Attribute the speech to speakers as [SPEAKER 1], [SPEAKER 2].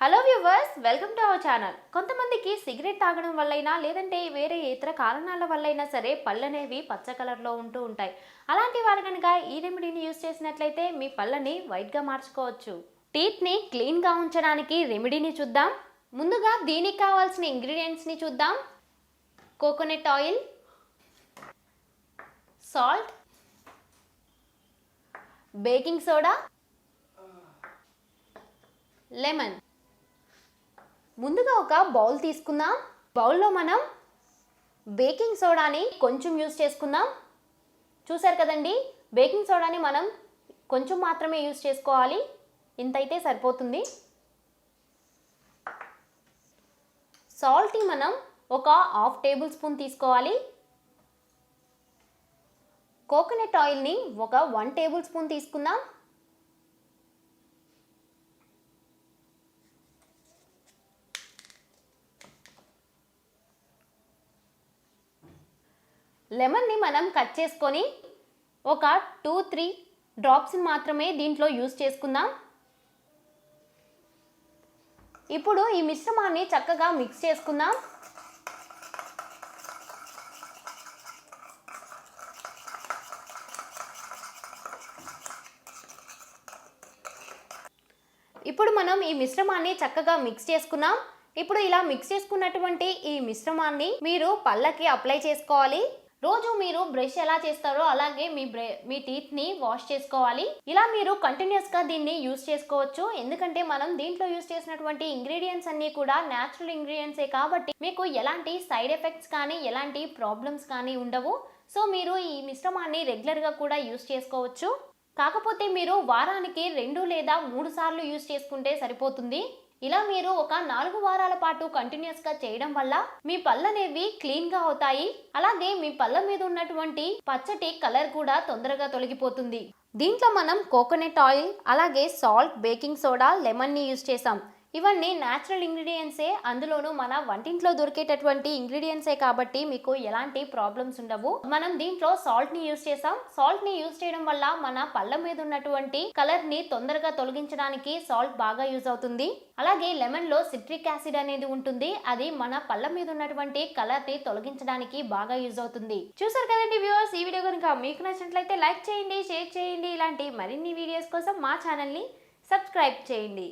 [SPEAKER 1] Hello viewers welcome to our channel కొంతమందికి cigarette తాగడం వల్లైనా లేదంటే వేరే ఇతర కారణాల వల్లైనా సరే పళ్ళు అనేవి పచ్చ కలర్లో ఉంటూ ఉంటాయి. అలాంటి వారు కనుక ఈ రెమెడీని యూస్ చేసినట్లయితే మీ పళ్ళని వైట్గా మార్చుకోవచ్చు. టీత్ని క్లీన్గా ఉంచడానికి రెమెడీని చూద్దాం. ముందుగా దీనికి కావాల్సిన ఇంగ్రీడియంట్స్ని చూద్దాం. Coconut oil salt baking soda lemon ముందుగా ఒక బౌల్ తీసుకుందాం. బౌల్లో మనం బేకింగ్ సోడాని కొంచెం యూస్ చేసుకుందాం. చూసారు కదండి? బేకింగ్ సోడాని మనం కొంచెం మాత్రమే యూస్ చేసుకోవాలి. ఇంతైతే సరిపోతుంది. సాల్ట్ని మనం ఒక హాఫ్ టేబుల్ స్పూన్ తీసుకోవాలి. కోకోనట్ ఆయిల్ని ఒక వన్ టేబుల్ స్పూన్ తీసుకుందాం. లెమన్ని మనం కట్ చేసుకొని ఒక టూ త్రీ డ్రాప్స్ని మాత్రమే దీంట్లో యూజ్ చేసుకుందాం. ఇప్పుడు ఈ మిశ్రమాన్ని చక్కగా మిక్స్ చేసుకుందాం. ఇప్పుడు మనం ఈ మిశ్రమాన్ని చక్కగా మిక్స్ చేసుకున్నాం. ఇప్పుడు ఇలా మిక్స్ చేసుకున్నటువంటి ఈ మిశ్రమాన్ని మీరు పళ్ళకి అప్లై చేసుకోవాలి. రోజు మీరు బ్రష్ ఎలా చేస్తారో అలాగే మీ బ్రె మీ టీత్ని వాష్ చేసుకోవాలి. ఇలా మీరు కంటిన్యూస్గా దీన్ని యూస్ చేసుకోవచ్చు. ఎందుకంటే మనం దీంట్లో యూస్ చేసినటువంటి ఇంగ్రీడియంట్స్ అన్నీ కూడా న్యాచురల్ ఇంగ్రీడియంట్సే కాబట్టి మీకు ఎలాంటి సైడ్ ఎఫెక్ట్స్ కానీ ఎలాంటి ప్రాబ్లమ్స్ కానీ ఉండవు. సో మీరు ఈ మిశ్రమాన్ని రెగ్యులర్గా కూడా యూస్ చేసుకోవచ్చు. కాకపోతే మీరు వారానికి రెండు లేదా మూడు సార్లు యూస్ చేసుకుంటే సరిపోతుంది. ఇలా మీరు ఒక నాలుగు వారాల పాటు కంటిన్యూస్గా చేయడం వల్ల మీ పళ్ళనేవి క్లీన్గా క్లీన్గా అవుతాయి. అలాగే మీ పళ్ళ మీద ఉన్నటువంటి పచ్చటి కలర్ కూడా తొందరగా తొలగిపోతుంది. దీంట్లో మనం కోకోనట్ ఆయిల్ అలాగే సాల్ట్ బేకింగ్ సోడా లెమన్ని యూస్ చేసాం ఇవన్నీ న్యాచురల్ ఇంగ్రీడియంట్సే అందులోనూ మన వంటింట్లో దొరికేటటువంటి ఇంగ్రీడియంట్సే కాబట్టి మీకు ఎలాంటి ప్రాబ్లమ్స్ ఉండవు. మనం దీంట్లో సాల్ట్ని యూస్ చేసాం సాల్ట్ని యూస్ చేయడం వల్ల మన పళ్ళ మీద ఉన్నటువంటి కలర్ని తొందరగా తొలగించడానికి సాల్ట్ బాగా యూజ్ అవుతుంది. అలాగే లెమన్లో సిట్రిక్ యాసిడ్ అనేది ఉంటుంది. అది మన పళ్ళ మీద ఉన్నటువంటి కలర్ని తొలగించడానికి బాగా యూజ్ అవుతుంది. చూసారు కదండి వ్యూవర్స్ ఈ వీడియో కనుక మీకు నచ్చినట్లయితే లైక్ చేయండి షేర్ చేయండి. ఇలాంటి మరిన్ని వీడియోస్ కోసం మా ఛానల్ని సబ్స్క్రైబ్ చేయండి.